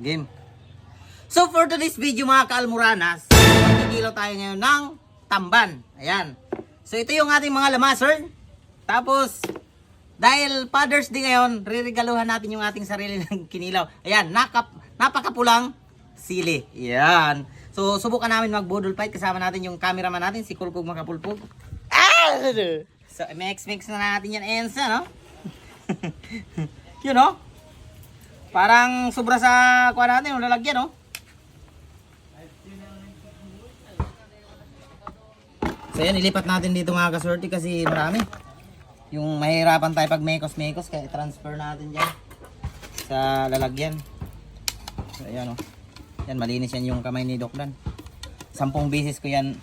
Game. So for today's video mga kaalmoranas, magkikilaw tayo ngayon ng tamban. Ayan. So ito yung ating mga lamasern. Tapos, dahil Father's Day ngayon, riregaluhan natin yung ating sarili ng kinilaw. Ayan, nakap, napakapulang sili. Ayan. So subukan namin mag-bodol fight. Kasama natin yung cameraman natin, si Kulkog Makapulpog. So mix-mix na natin yan, Ensa, no? Yun, no? Parang sobra sa kuha natin, yung lalagyan, no? So yan, ilipat natin dito mga kasorti kasi marami. Yung mahirapan tayo pag mekos-mekos, kaya transfer natin dyan sa lalagyan. So ayan, no? Yan, malinis yan yung kamay ni Doc Dan. Sampung beses ko yan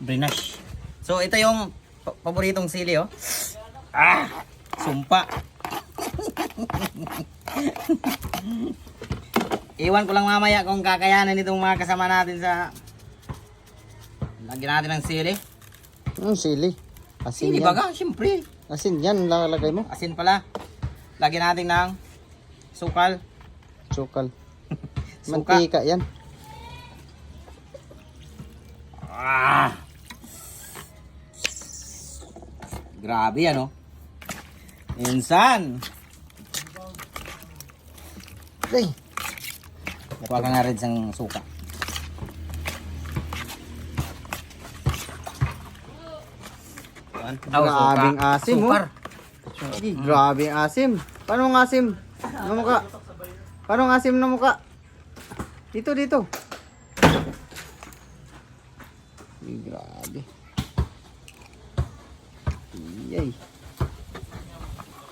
brinash. So ito yung paboritong sili, oh. Ah! Sumpa. Iwan ko lang mamaya kung kakayanan itong mga kasama natin sa Lagyan natin ng sili. Ang sili. Asin Sili yan. baga, siyempre. Asin yan, lalagay mo. Asin pala. Lagyan natin ng sukal. Sukal. Suka. Mantika yan. Ah! Grabe yan, oh. Insan! Ay, Kuha ka nga rin sang suka. Yan. Grabing asim, oh. Sukar. Ay, grabe ang asim. Paano ang asim? Na mukha? Paano ang asim na mukha? Dito, dito. Ay, grabe. Yay.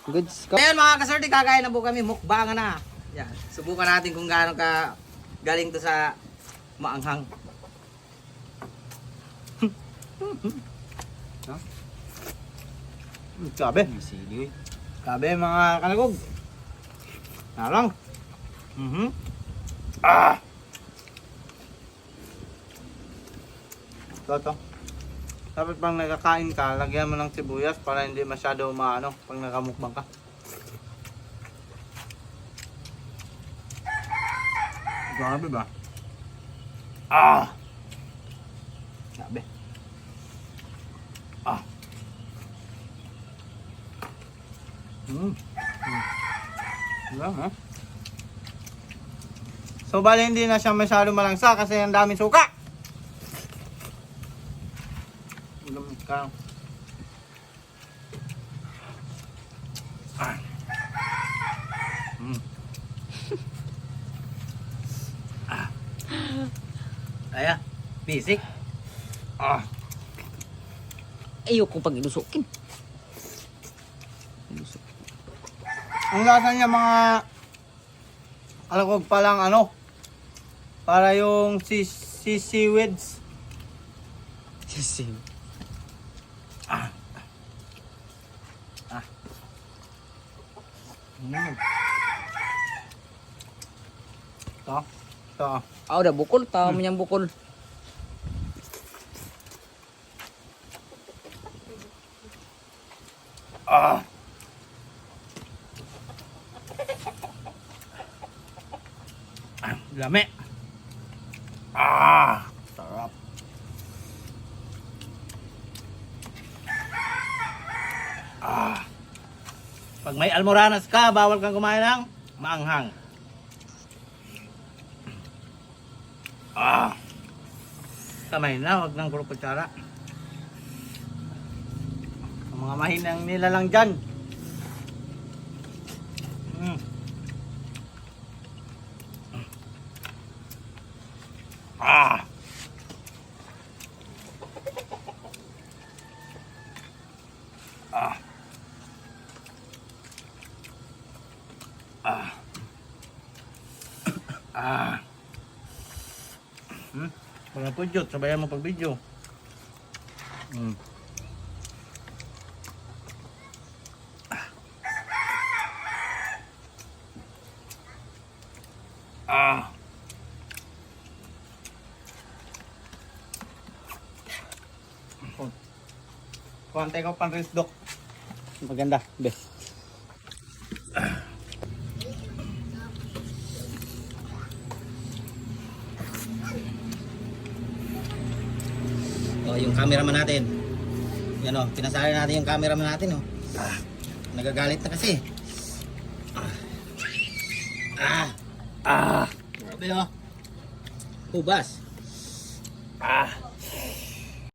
Good Scott. Ngayon mga kasorti, kakain na po kami, mukbang na. Yan. Subukan natin kung gaano ka galing to sa maanghang. Grabe. Sili, Grabe mga kanagog. Nalang. Mhm. Ah! Toto. Dapat pang nagkakain ka, lagyan mo ng sibuyas para hindi masyado maano pag nakamukbang ka. Grabe ba? Ah! Grabe. Ah. Hmm. Hmm. Wala ha? So bali hindi na siya masyado malangsa kasi ang daming suka. Ka. Ah. Mm. Aya, bisik. Ah. Ayoko pag ilusukin. Ang lasa niya mga alakog pa lang ano para yung si si seaweeds. Sisi. Ah. Ah. Mm. Ito. Ito. Ah, udah bukol, tahu mo niyang bukol. Ah. Ah, lami. Ah, sarap. Ah. Pag may almoranas ka, bawal kang kumain ng maanghang. Ah. Kamay na, wag nang puro kutsara. Ang mga mahinang nila lang dyan. Mm. Ah. Hmm? Mga pudyot, sabayan mo pag video. Hmm. Ah. Kuhantay ko pang reels, Dok. Maganda, be. Yung cameraman natin. Yan o, pinasali natin yung cameraman natin o. Ah, nagagalit na kasi. Ah. Ah. Grabe o. Hubas. Ah.